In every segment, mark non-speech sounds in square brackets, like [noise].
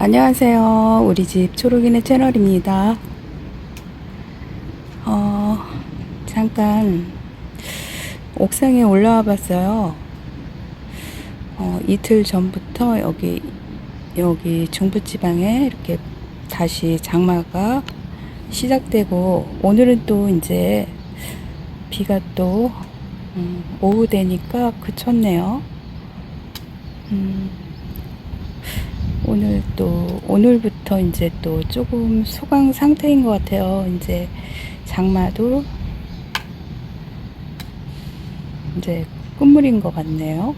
안녕하세요. 우리 집 초록이네 채널입니다. 어, 잠깐 옥상에 올라와 봤어요. 어, 이틀 전부터 여기, 여기 중부지방에 이렇게 다시 장마가 시작되고, 오늘은 또 이제 비가 또, 음, 오후 되니까 그쳤네요. 음, 오늘 또 오늘부터 이제 또 조금 소강 상태인 것 같아요. 이제 장마도 이제 끝물인 것 같네요.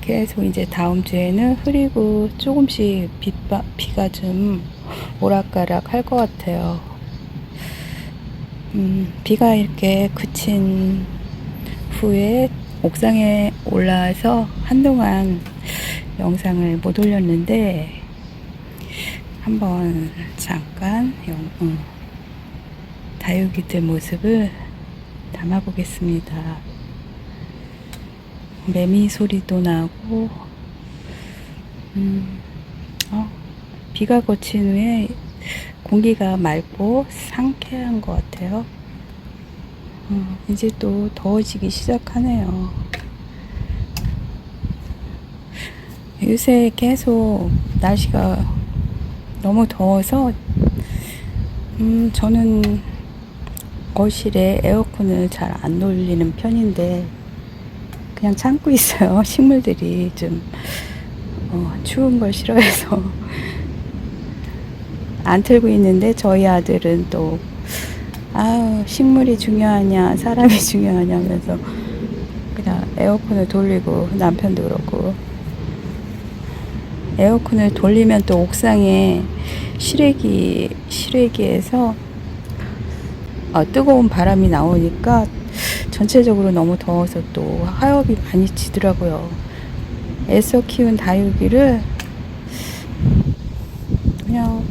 계속 이제 다음 주에는 흐리고 조금씩 빗바, 비가 좀 오락가락 할 것 같아요. 음, 비가 이렇게 그친 후에 옥상에 올라와서 한동안 영상을 못 올렸는데 한번 잠깐 영, 음, 다육이들 모습을 담아 보겠습니다. 매미 소리도 나고 음, 어, 비가 거친 후에 공기가 맑고 상쾌한 것 같아요. 어, 이제 또 더워지기 시작하네요. 요새 계속 날씨가 너무 더워서 음, 저는 거실에 에어컨을 잘 안 돌리는 편인데 그냥 참고 있어요. [laughs] 식물들이 좀 어, 추운 걸 싫어해서 [laughs] 안 틀고 있는데 저희 아들은 또 아우 식물이 중요하냐 사람이 [laughs] 중요하냐면서 그냥 에어컨을 돌리고 남편도 그렇고 에어컨을 돌리면 또 옥상에 실외기 실외기에서 어, 뜨거운 바람이 나오니까 전체적으로 너무 더워서 또 하엽이 많이 지더라고요. 애써 키운 다육이를 그냥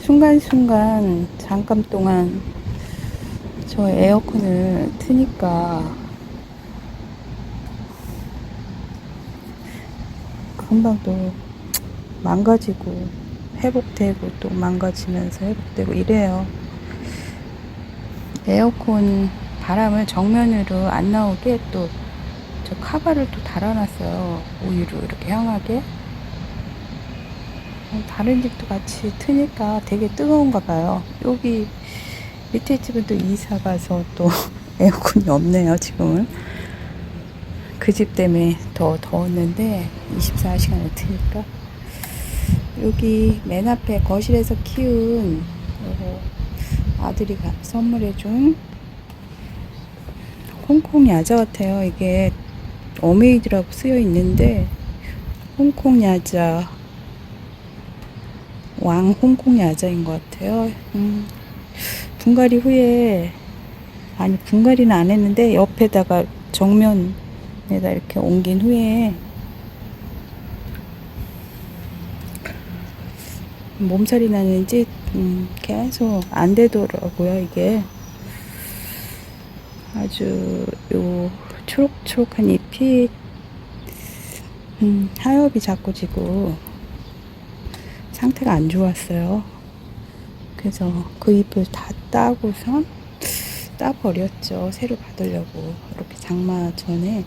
순간순간 잠깐 동안 저 에어컨을 트니까 금방 또 망가지고 회복되고 또 망가지면서 회복되고 이래요. 에어컨 바람을 정면으로 안 나오게 또 저 카바를 또 달아놨어요. 우위로 이렇게 향하게. 어, 다른 집도 같이 트니까 되게 뜨거운가 봐요. 여기 밑에 집은 또 이사 가서 또 [laughs] 에어컨이 없네요, 지금은. 그 집 때문에 더 더웠는데 24시간을 트니까 여기 맨 앞에 거실에서 키운 아들이 가- 선물해준 홍콩 야자 같아요. 이게 어메이드라고 쓰여 있는데 홍콩 야자 왕 홍콩 야자인 것 같아요. 음, 분갈이 후에 아니 분갈이는 안 했는데 옆에다가 정면 에다 이렇게 옮긴 후에 몸살이 나는지 음, 계속 안 되더라고요 이게 아주 요 초록초록한 잎이 음, 하엽이 자꾸 지고 상태가 안 좋았어요. 그래서 그 잎을 다 따고선 따버렸죠. 새로 받으려고 이렇게 장마 전에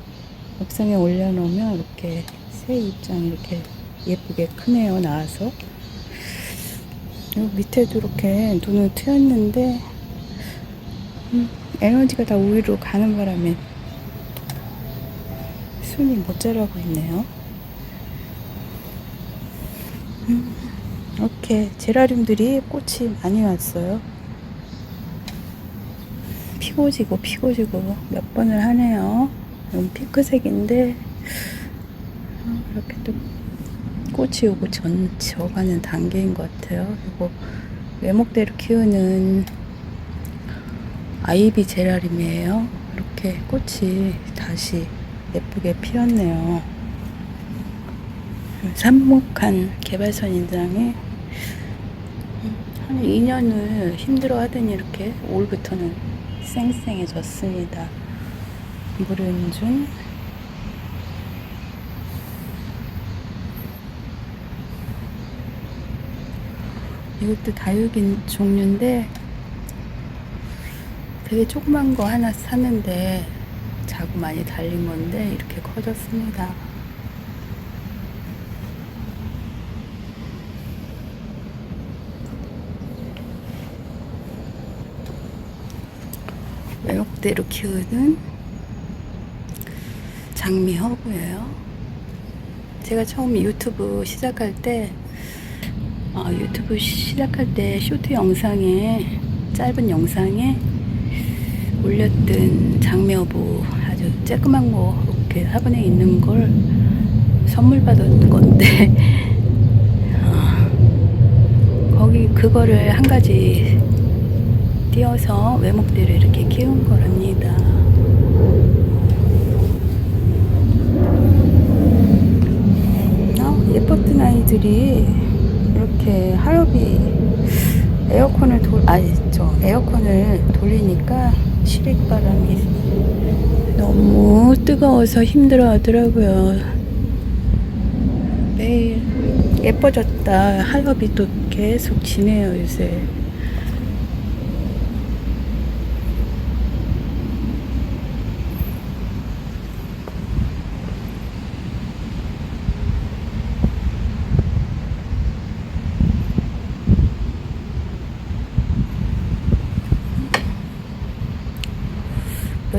옥상에 올려놓으면 이렇게 새 잎장이 이렇게 예쁘게 크네요. 나와서 밑에도 이렇게 눈을 트였는데 음, 에너지가 다 우위로 가는 바람에 순이 못 자라고 있네요. 음, 이렇게 제라늄들이 꽃이 많이 왔어요. 피고 지고 피고 지고 몇 번을 하네요. 이건 핑크색인데 어, 이렇게 또 꽃이 오고 전 져가는 단계인 것 같아요. 이거 외목대로 키우는 아이비 제라늄이에요. 이렇게 꽃이 다시 예쁘게 피었네요. 삽목한 개발선 인장에 한 2년을 힘들어 하더니 이렇게 올부터는 쌩쌩해졌습니다. 물은 준 이것도 다육인 종류인데 되게 조그만 거 하나 샀는데 자구 많이 달린 건데 이렇게 커졌습니다. 외국대로 키우는 장미 허브예요. 제가 처음 유튜브 시작할 때 어, 유튜브 시작할 때 쇼트 영상에 짧은 영상에 올렸던 장미허브 아주 쬐끄만 거 이렇게 화분에 있는 걸 선물 받은 건데 어, [laughs] 거기 그거를 한 가지 띄어서 외목대로 이렇게 키운 거랍니다. 어, 예뻤던 아이들이 이렇게 하엽이 에어컨을 돌 아니 저 에어컨을 돌리니까 시래기바람이 너무 뜨거워서 힘들어 하더라고요. 매일 예뻐졌다 하엽이 또 계속 지네요 요새.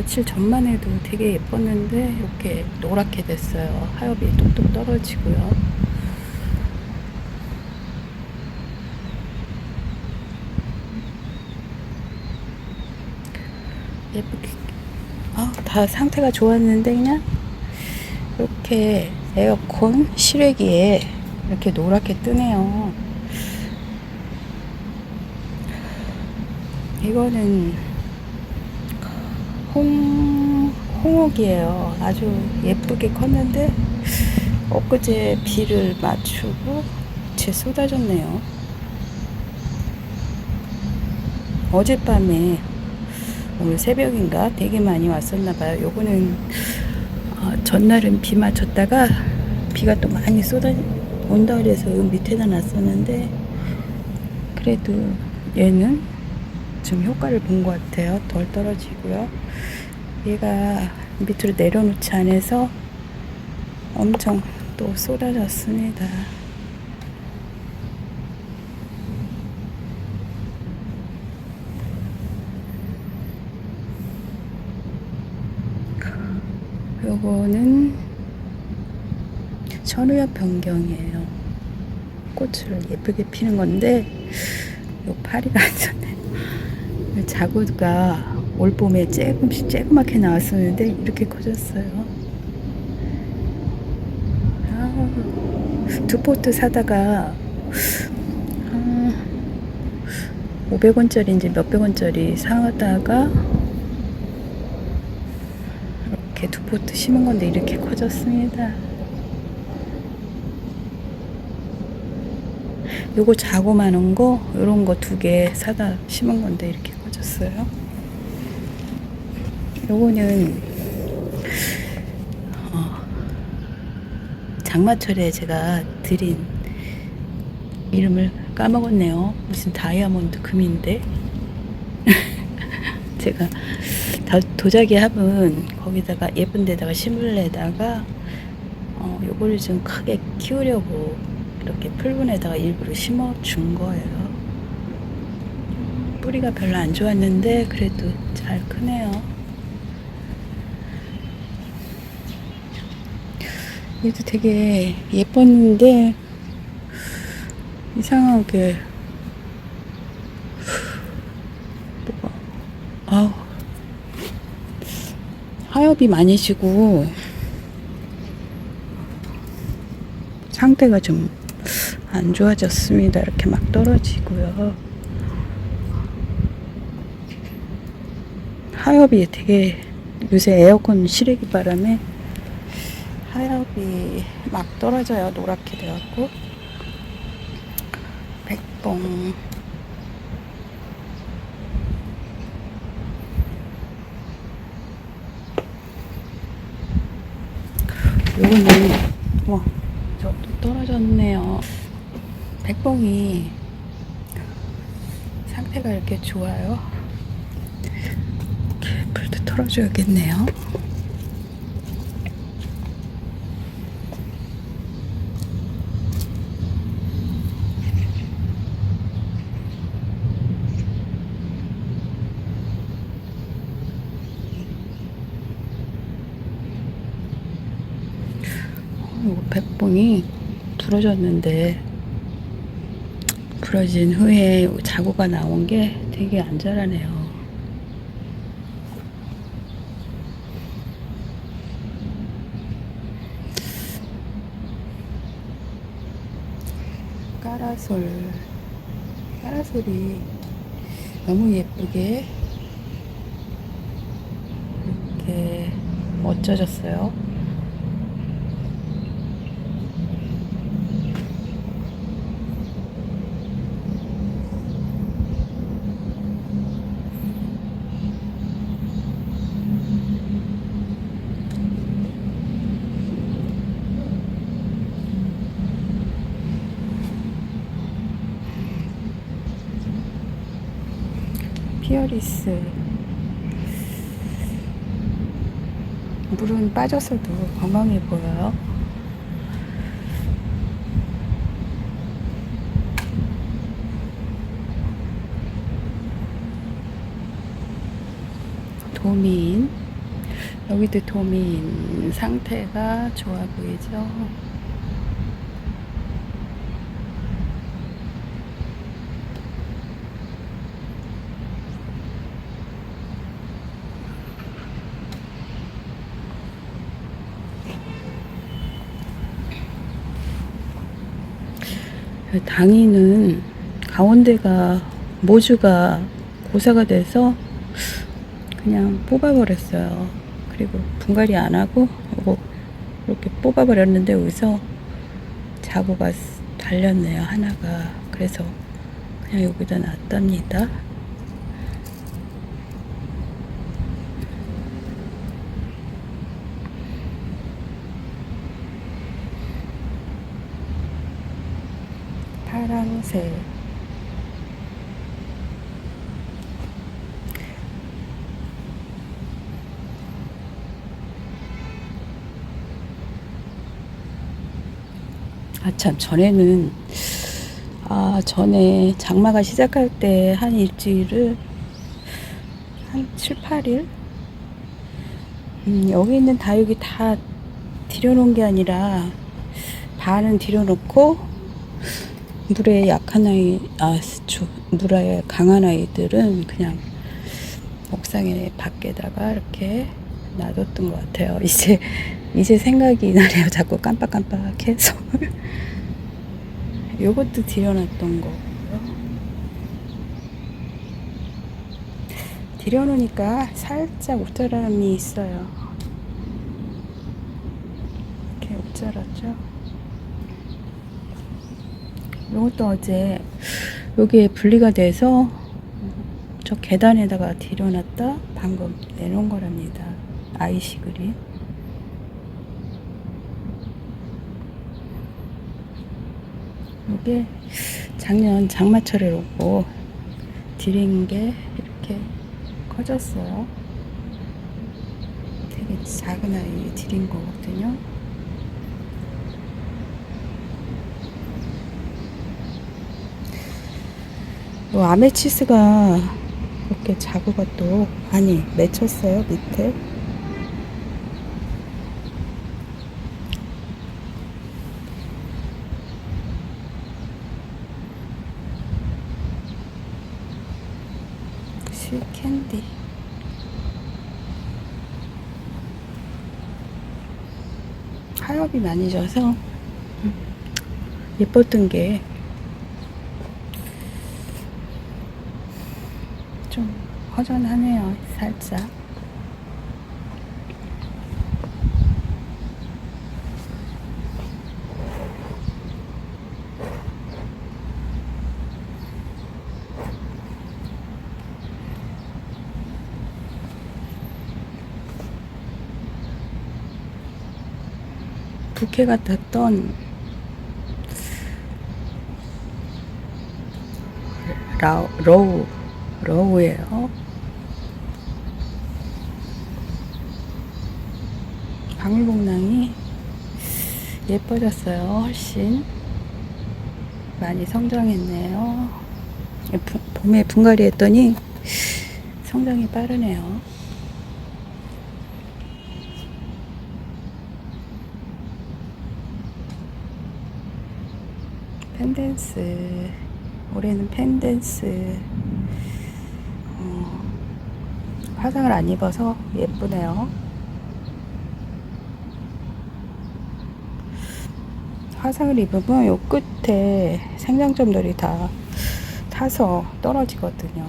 며칠 전만 해도 되게 예뻤는데 이렇게 노랗게 됐어요. 하엽이 뚝뚝 떨어지고요. 예쁘게 아, 다 상태가 좋았는데 그냥 이렇게 에어컨 실외기에 이렇게 노랗게 뜨네요. 이거는 홍, 홍옥이에요. 아주 예쁘게 컸는데, 엊그제 비를 맞추고, 제 쏟아졌네요. 어젯밤에, 오늘 새벽인가 되게 많이 왔었나봐요. 요거는, 어, 전날은 비 맞췄다가, 비가 또 많이 쏟아, 온다 그래서 요 밑에다 놨었는데, 그래도 얘는 좀 효과를 본 것 같아요. 덜 떨어지고요. 얘가 밑으로 내려놓지 않아서 엄청 또 쏟아졌습니다. 요거는 천우엽 변경이에요. 꽃을 예쁘게 피는 건데 요 파리가 안 좋네. 자구가 올 봄에 조금씩 조그맣게 나왔었는데 이렇게 커졌어요. 아, 두 포트 사다가 아, 500원짜리인지 몇백 원짜리 사다가 이렇게 두 포트 심은 건데 이렇게 커졌습니다. 요거 자고만 거, 요런 거 두 개 사다 심은 건데 이렇게 커졌어요. 요거는, 어, 장마철에 제가 드린 이름을 까먹었네요. 무슨 다이아몬드 금인데. [laughs] 제가 다 도자기 합은 거기다가 예쁜 데다가 심을래다가 어, 요거를 좀 크게 키우려고 이렇게 풀분에다가 일부러 심어 준 거예요. 뿌리가 별로 안 좋았는데 그래도 잘 크네요. 얘도 되게 예뻤는데 이상하게 뭐가 아우 하엽이 많이 지고 상태가 좀 안 좋아졌습니다. 이렇게 막 떨어지고요. 하엽이 되게 요새 에어컨 실외기 바람에 하엽이 막 떨어져요. 노랗게 돼갖고 백봉 요거는 와, 저또 떨어졌네요. 백봉이 상태가 이렇게 좋아요. 불도 털어줘야겠네요. 이거 백봉이 부러졌는데 부러진 후에 자구가 나온 게 되게 안 자라네요. 까라솔 까라솔이 너무 예쁘게 이렇게 멋져졌어요. 피어리스 물은 빠졌어도 건강해 보여요. 도민 여기도 도민 상태가 좋아 보이죠? 당이는 가운데가 모주가 고사가 돼서 그냥 뽑아버렸어요. 그리고 분갈이 안 하고 이거 이렇게 뽑아버렸는데 여기서 자구가 달렸네요 하나가. 그래서 그냥 여기다 놨답니다. 파랑색 아참 전에는 아 전에 장마가 시작할 때 한 일주일을 한 7, 8일? 음, 여기 있는 다육이 다 들여놓은 게 아니라 반은 들여놓고 물에 약한 아이, 아, 주, 물에 강한 아이들은 그냥 옥상에 밖에다가 이렇게 놔뒀던 것 같아요. [laughs] 이제, 이제 생각이 나네요. 자꾸 깜빡깜빡해서. [laughs] 요것도 들여놨던 거고요. 들여놓으니까 살짝 옷자람이 있어요. 이렇게 옷자랐죠? 이것도 어제 여기에 분리가 돼서 저 계단에다가 들여놨다 방금 내놓은 거랍니다. 아이시 그림. 이게 작년 장마철에 오고 들인 게 이렇게 커졌어요. 되게 작은 아이 들인 거거든요. 요 아메치스가 이렇게 자구가 또 많이 맺혔어요 밑에. 실캔디. 하엽이 많이 져서 음, 예뻤던 게 좀 허전하네요, 살짝. 부캐 같았던 라우, 로우 러우예요. 방울복랑이 예뻐졌어요. 훨씬 많이 성장했네요. 부- 봄에 분갈이 했더니 성장이 빠르네요. 펜댄스 올해는 펜댄스 어, 화장을 안 입어서 예쁘네요. 화상을 입으면 요 끝에 생장점들이 다 타서 떨어지거든요.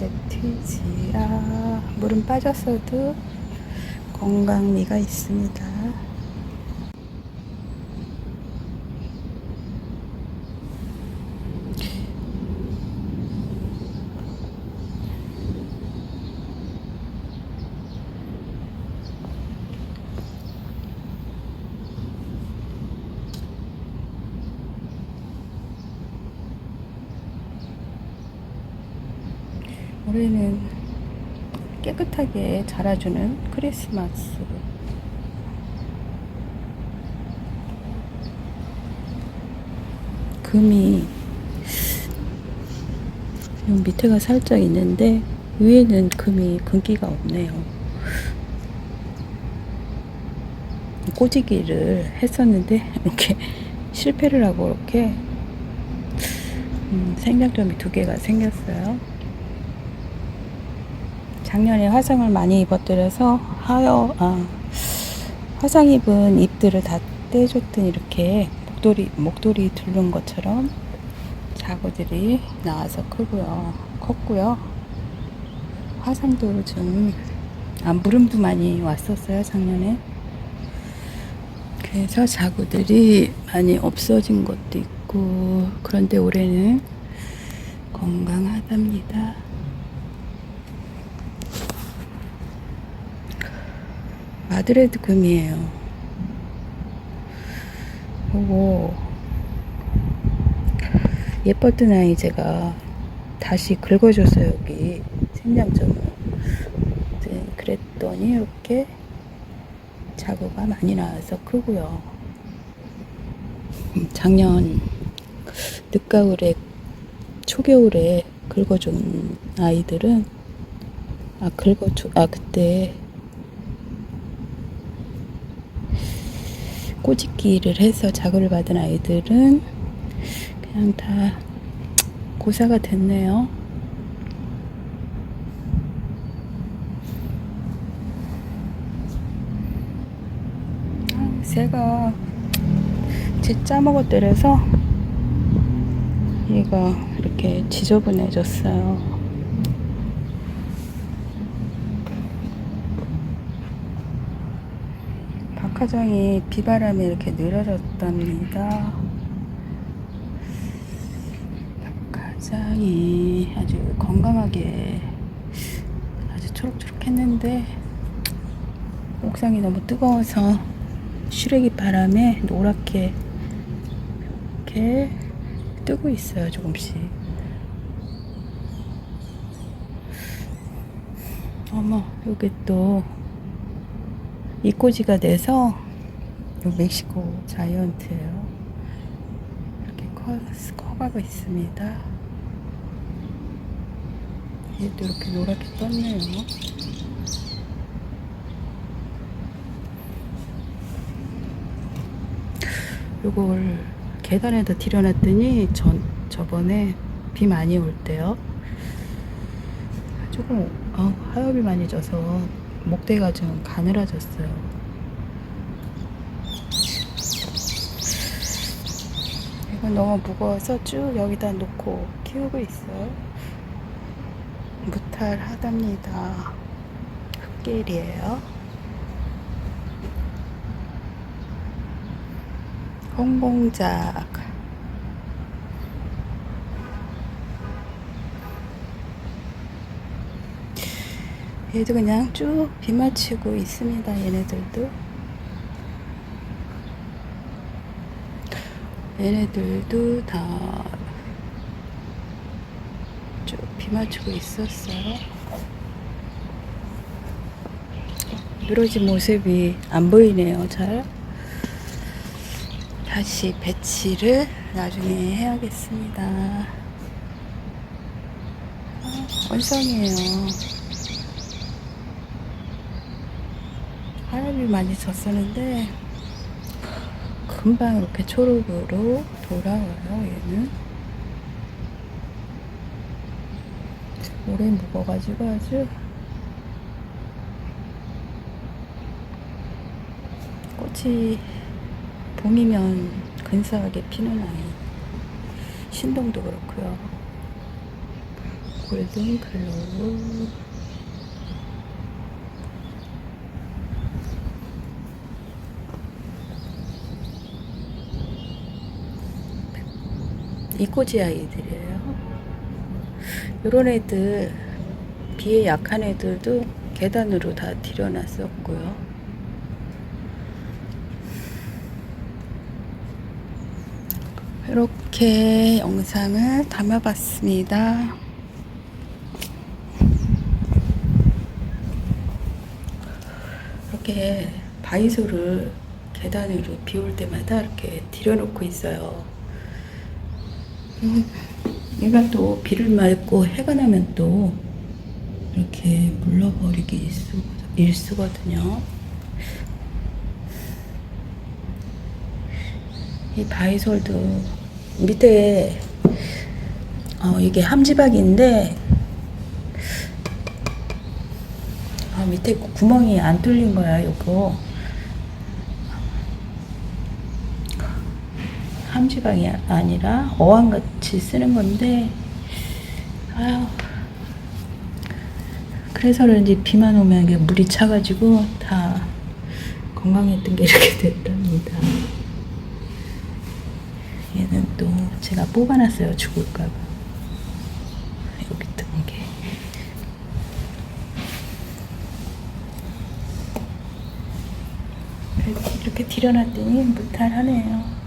레티지아 물은 빠졌어도 건강미가 있습니다. 올해는 깨끗하게 자라주는 크리스마스. 금이 요 밑에가 살짝 있는데 위에는 금이 금기가 없네요. 꼬지기를 했었는데 [laughs] 이렇게 실패를 하고 이렇게 음, 생장점이 두 개가 생겼어요. 작년에 화상을 많이 입었더라서 하여 아, 화상 입은 잎들을 다 떼줬더니 이렇게 목도리 목도리 두른 것처럼 자구들이 나와서 크고요. 컸고요. 화상도 좀 아, 물음도 많이 왔었어요 작년에. 그래서 자구들이 많이 없어진 것도 있고 그런데 올해는 건강하답니다. 마드레드 금이에요. 요거 예뻤던 아이 제가 다시 긁어줬어요 여기 생장점을. 네, 그랬더니 이렇게 자구가 많이 나와서 크고요. 음, 작년 늦가을에 초겨울에 긁어준 아이들은 아 긁어줘 아 그때 꼬집기를 해서 자구를 받은 아이들은 그냥 다 고사가 됐네요. 아, 새가 제 짜먹었더래서 얘가 이렇게 지저분해졌어요. 박하장이 비바람에 이렇게 늘어졌답니다. 박하장이 아주 건강하게 아주 초록초록했는데 옥상이 너무 뜨거워서 시래기 바람에 노랗게 이렇게 뜨고 있어요 조금씩 어머 여기 또 이꼬지가 돼서 요 멕시코 자이언트예요. 이렇게 커, 커가고 있습니다. 얘도 이렇게 노랗게 떴네요. 요걸 계단에다 들여놨더니 전 저번에 비 많이 올 때요. 조금 어, 하엽이 많이 져서 목대가 좀 가늘어졌어요. 이건 너무 무거워서 쭉 여기다 놓고 키우고 있어요. 무탈하답니다. 흙길이에요. 홍봉작 얘도 그냥 쭉 비 맞추고 있습니다 얘네들도 얘네들도 다 쭉 비 맞추고 있었어요. 늘어진 모습이 안 보이네요, 잘. 다시 배치를 나중에 해야겠습니다. 아, 원성이에요. 하얀비 많이 졌었는데, 금방 이렇게 초록으로 돌아와요, 얘는. 오래 묵어가지고 아주 꽃이 봄이면 근사하게 피는 아이. 신동도 그렇고요. 골든 글로우. 이꼬지 아이들이에요. 요런 애들, 비에 약한 애들도 계단으로 다 들여놨었고요. 이렇게 영상을 담아봤습니다. 이렇게 바이소를 계단으로 비 올 때마다 이렇게 들여놓고 있어요. 음, 얘가 또 비를 맞고 해가 나면 또 이렇게 물러버리기 일쑤, 일쑤거든요. 이 바이솔도 밑에 어, 이게 함지박인데 아, 밑에 구멍이 안 뚫린 거야 요거 함지박이 아니라 어항같이 쓰는 건데 아유. 그래서 그런지 비만 오면 이게 물이 차가지고 다 건강했던 게 이렇게 됐답니다. 얘는 또 제가 뽑아놨어요 죽을까봐. 여기 있던 게. 이렇게 들여놨더니 무탈하네요